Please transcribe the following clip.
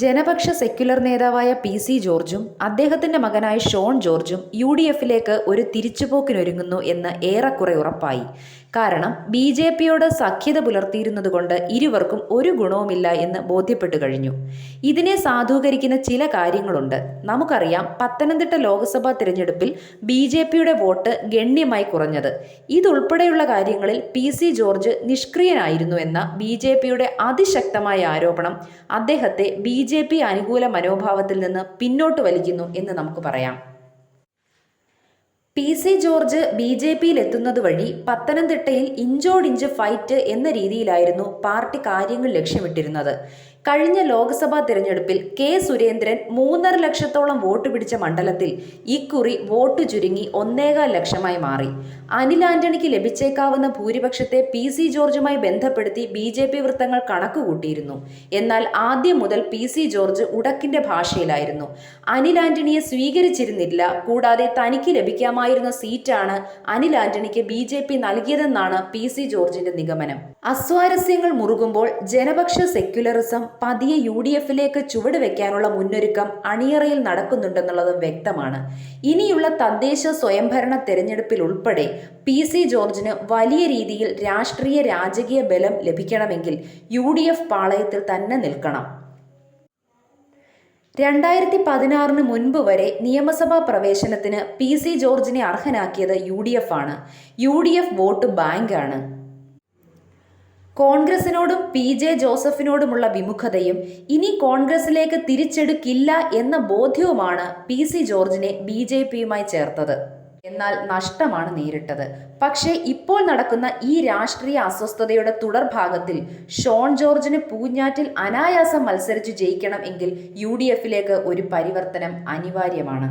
ജനപക്ഷ secular നേതാവായ P C ജോർജും അദ്ദേഹത്തിന്റെ മകനായ ഷോൺ ജോർജും യു ഡി എഫിലേക്ക് ഒരു തിരിച്ചുപോക്കിനൊരുങ്ങുന്നു എന്ന് ഏറെക്കുറെ ഉറപ്പായി. കാരണം ബി ജെ പിയോട് സഖ്യത പുലർത്തിയിരുന്നതുകൊണ്ട് ഇരുവർക്കും ഒരു ഗുണവുമില്ല എന്ന് ബോധ്യപ്പെട്ടു കഴിഞ്ഞു. ഇതിനെ സാധൂകരിക്കുന്ന ചില കാര്യങ്ങളുണ്ട്. നമുക്കറിയാം പത്തനംതിട്ട ലോക്സഭാ തിരഞ്ഞെടുപ്പിൽ ബി ജെ പിയുടെ വോട്ട് ഗണ്യമായി കുറഞ്ഞത്. ഇതുൾപ്പെടെയുള്ള കാര്യങ്ങളിൽ പി സി ജോർജ് നിഷ്ക്രിയനായിരുന്നു എന്ന ബി ജെ പിയുടെ അതിശക്തമായ ആരോപണം അദ്ദേഹത്തെ ബി ജെ പി അനുകൂല മനോഭാവത്തിൽ നിന്ന് പിന്നോട്ട് വലിക്കുന്നു എന്ന് നമുക്ക് പറയാം. P C George B J പിയിൽ എത്തുന്നത് വഴി പത്തനംതിട്ടയിൽ ഇഞ്ചോടിഞ്ച് ഫൈറ്റ് എന്ന രീതിയിലായിരുന്നു പാർട്ടി കാര്യങ്ങൾ ലക്ഷ്യമിട്ടിരുന്നത്. കഴിഞ്ഞ ലോക്സഭാ തിരഞ്ഞെടുപ്പിൽ കെ സുരേന്ദ്രൻ മൂന്നര ലക്ഷത്തോളം വോട്ട് പിടിച്ച മണ്ഡലത്തിൽ ഇക്കുറി വോട്ട് ചുരുങ്ങി ഒന്നേകാൽ ലക്ഷമായി മാറി. അനിൽ ആന്റണിക്ക് ലഭിച്ചേക്കാവുന്ന ഭൂരിപക്ഷത്തെ പി സി ജോർജുമായി ബന്ധപ്പെടുത്തി ബി ജെ പി വൃത്തങ്ങൾ കണക്കുകൂട്ടിയിരുന്നു. എന്നാൽ ആദ്യം മുതൽ പി സി ജോർജ് ഉടക്കിന്റെ ഭാഷയിലായിരുന്നു. അനിൽ ആന്റണിയെ സ്വീകരിച്ചിരുന്നില്ല. കൂടാതെ തനിക്ക് ലഭിക്കാമായിരുന്ന സീറ്റാണ് അനിൽ ആന്റണിക്ക് ബി ജെ പി നൽകിയതെന്നാണ് പി സി ജോർജിന്റെ നിഗമനം. അസ്വാരസ്യങ്ങൾ മുറുകുമ്പോൾ ജനപക്ഷ സെക്യുലറിസം പതിയെ യു ഡി എഫിലേക്ക് ചുവട് വെക്കാനുള്ള മുന്നൊരുക്കം അണിയറയിൽ നടക്കുന്നുണ്ടെന്നുള്ളതും വ്യക്തമാണ്. ഇനിയുള്ള തദ്ദേശ സ്വയംഭരണ തെരഞ്ഞെടുപ്പിൽ ഉൾപ്പെടെ പി സി ജോർജിന് വലിയ രീതിയിൽ രാഷ്ട്രീയ രാജകീയ ബലം ലഭിക്കണമെങ്കിൽ യു ഡി എഫ് പാളയത്തിൽ തന്നെ നിൽക്കണം. രണ്ടായിരത്തി പതിനാറിന് മുൻപ് വരെ നിയമസഭാ പ്രവേശനത്തിന് പി സി ജോർജിനെ അർഹനാക്കിയത് യു ഡി എഫ് ആണ്. യു ഡി എഫ് വോട്ട് ബാങ്കാണ്. കോൺഗ്രസിനോടും പി ജെ ജോസഫിനോടുമുള്ള വിമുഖതയും ഇനി കോൺഗ്രസിലേക്ക് തിരിച്ചെടുക്കില്ല എന്ന ബോധ്യവുമാണ് പി സി ജോർജിനെ ബി ജെ പിയുമായി ചേർത്തത്. എന്നാൽ നഷ്ടമാണ് നേരിട്ടത്. പക്ഷേ ഇപ്പോൾ നടക്കുന്ന ഈ രാഷ്ട്രീയ അസ്വസ്ഥതയുടെ തുടർഭാഗത്തിൽ ഷോൺ ജോർജിന് പൂഞ്ഞാറ്റിൽ അനായാസം മത്സരിച്ചു ജയിക്കണം എങ്കിൽ യു ഒരു പരിവർത്തനം അനിവാര്യമാണ്.